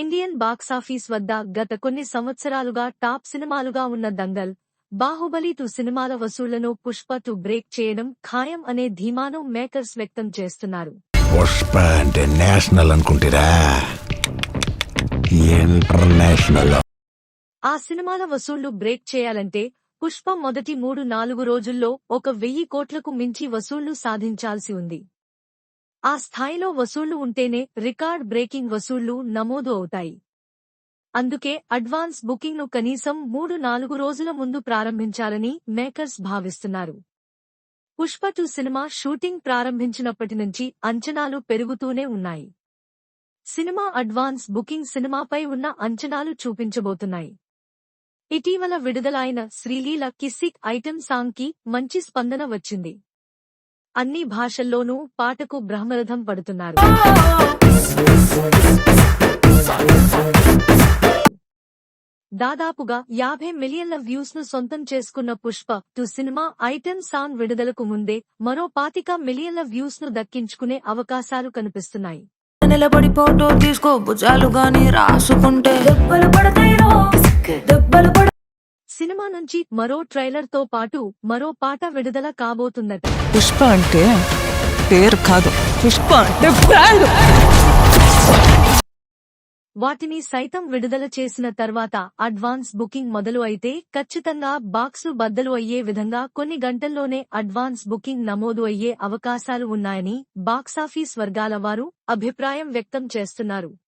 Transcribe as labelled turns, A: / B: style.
A: Indian box office వద్ద గత కొన్ని సంవత్సరాలుగా టాప్ సినిమాలుగా ఉన్న దంగల్ బాహుబలి టూ సినిమాల వసూళ్ళను పుష్ప టు బ్రేక్ చేయడం ఖాయం అనే ధీమాను మేకర్స్ వ్యక్తం చేస్తున్నారు.
B: పుష్ప అంటే నేషనల్ అనుకుంటారా? ఇంటర్నేషనల్.
A: ఆ సినిమాల వసూళ్ళు బ్రేక్ చేయాలంటే పుష్ప మొదటి మూడు నాలుగు రోజుల్లో ఒక వెయ్యి కోట్లకు మించి వసూళ్ళు సాధించాల్సి ఉంది. ఆ స్థాయిలో వసూళ్ళు ఉంటేనే రికార్డ్ బ్రేకింగ్ వసూళ్ళు నమోదు అవుతాయి. అందుకే అడ్వాన్స్ బుకింగ్ను కనీసం మూడు నాలుగు రోజుల ముందు ప్రారంభించాలని మేకర్స్ భావిస్తున్నారు. పుష్ప టూ సినిమా షూటింగ్ ప్రారంభించినప్పటి నుంచి అంచనాలు పెరుగుతూనే ఉన్నాయి. సినిమా అడ్వాన్స్ బుకింగ్ సినిమాపై ఉన్న అంచనాలు చూపించబోతున్నాయి. ఇటీవల విడుదలైన శ్రీలీల కిసిక్ ఐటెం సాంగ్కి మంచి స్పందన వచ్చింది. అన్ని భాషల్లోనూ పాటకు బ్రహ్మరథం పడుతున్నారు. దాదాపుగా యాభై మిలియన్ల వ్యూస్ను సొంతం చేసుకున్న Pushpa two cinema item song విడుదలకు ముందే మరో పాతిక మిలియన్ల వ్యూస్ను దక్కించుకునే అవకాశాలు కనిపిస్తున్నాయి.
C: నిలబడి ఫోటో తీసుకో భుజాలు గాని రాసుకుంటే. దెబ్బలు పడతాయిరో దెబ్బలు
A: సినిమా నుంచి మరో ట్రైలర్తో పాటు మరో పాట విడుదల కాబోతుందట
D: పుష్ప అంటే పేరు కాదు. పుష్ప అంటే బ్రాండ్
A: వాటిని సైతం విడుదల చేసిన తర్వాత అడ్వాన్స్ బుకింగ్ మొదలు అయితే ఖచ్చితంగా బాక్సు బద్దలు అయ్యే విధంగా కొన్ని గంటల్లోనే అడ్వాన్స్ బుకింగ్ నమోదు అయ్యే అవకాశాలు ఉన్నాయని బాక్సాఫీస్ వర్గాల వారు అభిప్రాయం వ్యక్తం చేస్తున్నారు.